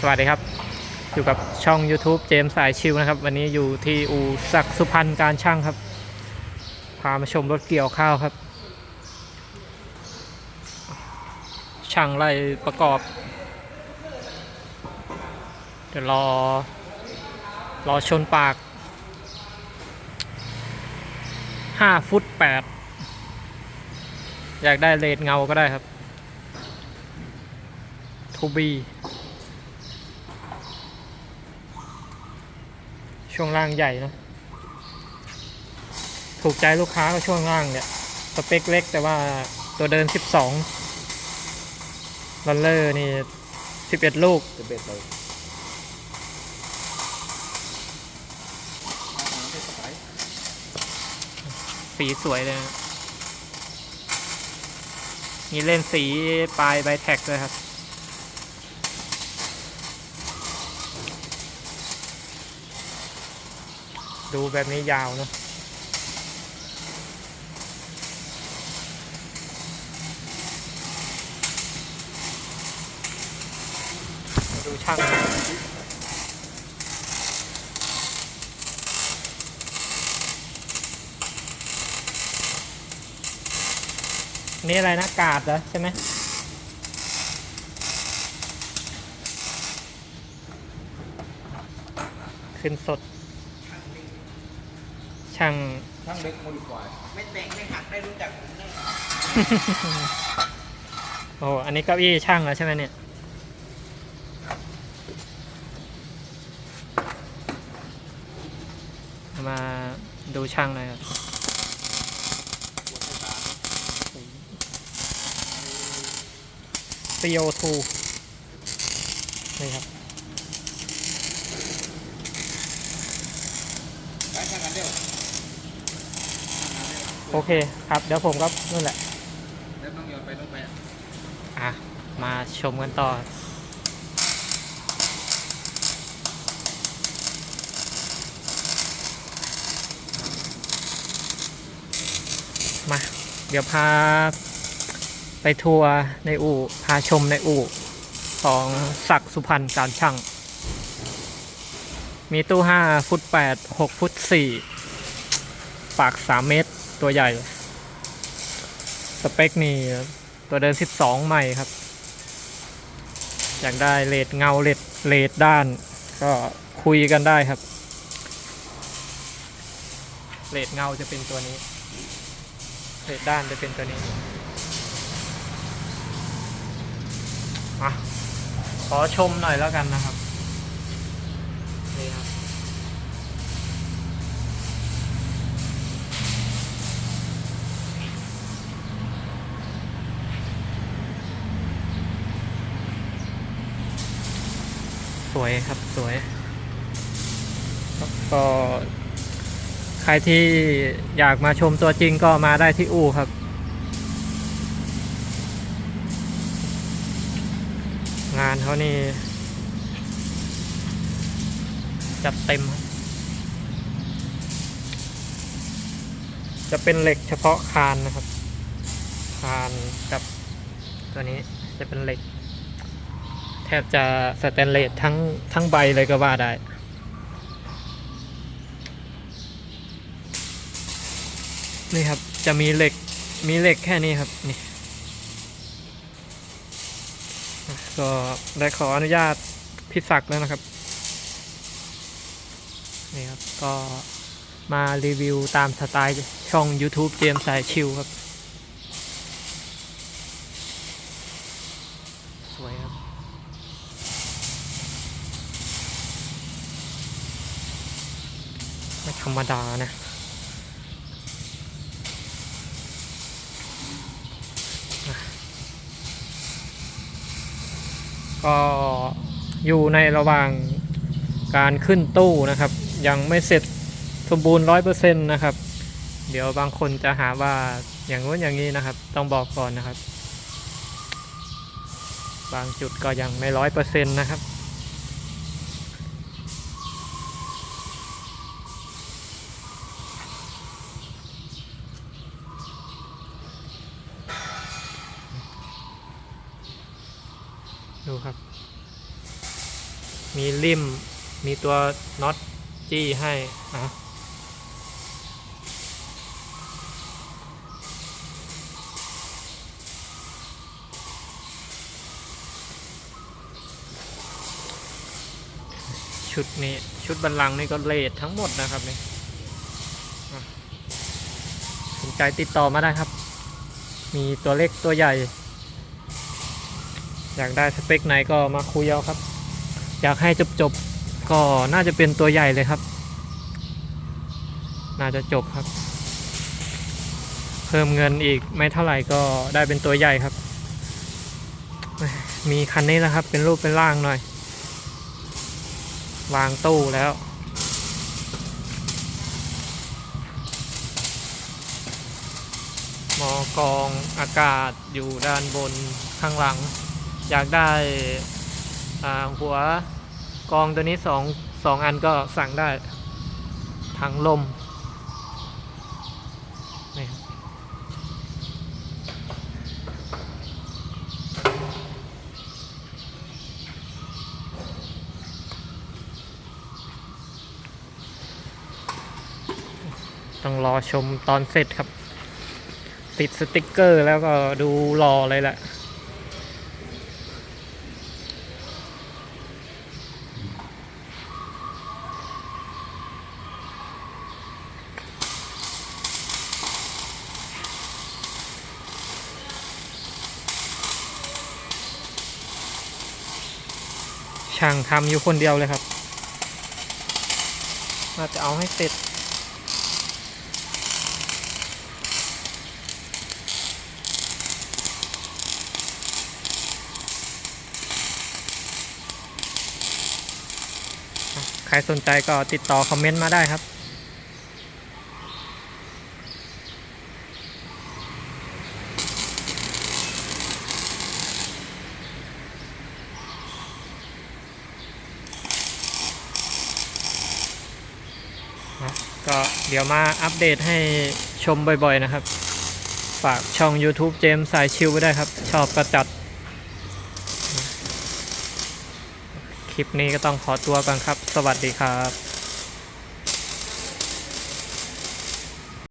สวัสดีครับ อยู่กับช่อง YouTube เจมส์สายชิวนะครับ วันนี้อยู่ที่อู่ศักสุพรรณการช่างครับ พามาชมรถเกี่ยวข้าวครับ ช่างไล่ประกอบ เดี๋ยวรอ รอชนปาก 5 ฟุต 8 อยากได้เลดเงาก็ได้ครับทูบี ช่วงล่างใหญ่เนอะถูกใจลูกค้าก็ช่วงล่างเนี่ยสเปคเล็กแต่ว่าตัวเดิน 12ลอนเลอร์นี่ 11 ลูกจะเบ็ดเลยสีสวยเลยนะมีเล่นสีปลายใบแท็กด้วยครับ ดูแบบนี้ยาวเนอะดูช่างนี่อะไรนะกาดเหรอใช่ไหมขึ้นสด ช่าง ช่างเล็กโมดิฟายไม่แต่งไม่หักได้รู้จักผมแน่โอ้อันนี้เก้าอี้ช่างแล้วใช่ไหมเนี่ยมาดูช่างหน่อยครับ CO2 นี่ครับ ได้ช่างกันเดียว โอเคครับ เดี๋ยวผมก็นู่นแหละแล้วต้องย้อนไปต้องไปอะอะ มาชมกันต่อ มา เดี๋ยวพาไปทัวร์ในอู่ พาชมในอู่ของศักดิ์สุพรรณการช่าง มีตู้ 5 ฟุต 8 6 ฟุต 4 ปาก 3 เมตร ตัวใหญ่ สเปคนี่ตัวเดิน 12 ใหม่ครับ อยากได้เลดเงาเลดเลดด้าน ก็คุยกันได้ครับ เลดเงาจะเป็นตัวนี้ เลดด้านจะเป็นตัวนี้อขอชมหน่อยแล้วกันนะครับ นี่ครับ วยครับสวย ก็ใครที่อยากมาชมตัวจริงก็มาได้ที่อู่ครับ งานเขานี่ จัดเต็ม จะเป็นเหล็กเฉพาะคานนะครับ คานกับตัวนี้จะเป็นเหล็ก แทบจะสแตนเลสทั้งทั้งใบเลยก็ว่าได้ นี่ครับจะมีเหล็กมีเหล็กแค่นี้ครับนี่ก็ได้ขออนุญาตพิศักแล้วนะครับนี่ครับก็มารีวิวตามสไตล์ช่อง YouTube เจมส์สายชิวครับ สวยครับ ไม่ธรรมดานะก็อยู่ในระหว่างการขึ้นตู้นะครับ ยังไม่เสร็จสมบูรณ์ร้อยเปอร์เซ็นต์นะครับ เดี๋ยวบางคนจะหาว่าอย่างนู้นอย่างนี้นะครับ ต้องบอกก่อนนะครับ บางจุดก็ยังไม่ร้อยเปอร์เซ็นต์นะครับ มีริมมีตัวน็อตจี้ให้อะชุดนี้ชุดบันลังนี่ก็เลททั้งหมดนะครับนี่สนใจติดต่อมาได้ครับ มีตัวเล็กตัวใหญ่ อยากได้สเปคไหนก็มาคุยเอาครับ อยากให้จบๆก็น่าจะเป็นตัวใหญ่เลยครับ น่าจะจบครับ เพิ่มเงินอีกไม่เท่าไหร่ก็ได้เป็นตัวใหญ่ครับ มีคันนี้แล้วครับ เป็นรูปเป็นร่างหน่อย วางตู้แล้วมอกรองอากาศอยู่ด้านบนข้างหลัง อยากได้ หัวกองตัวนี้สองสองอันก็สั่งได้ถังลมนี่ต้องรอชมตอนเสร็จครับ ติดสติกเกอร์แล้วก็ดูรอเลยแหละ ช่างทำอยู่คนเดียวเลยครับน่าจะเอาให้เสร็จ ใครสนใจก็ติดต่อคอมเมนต์มาได้ครับ นะก็ เดี๋ยวมาอัปเดตให้ชมบ่อยๆนะครับ ฝากช่อง YouTube เจมสายชิลไว้ได้ครับ ชอบก็จัด คลิปนี้ก็ต้องขอตัวก่อนครับ สวัสดีครับ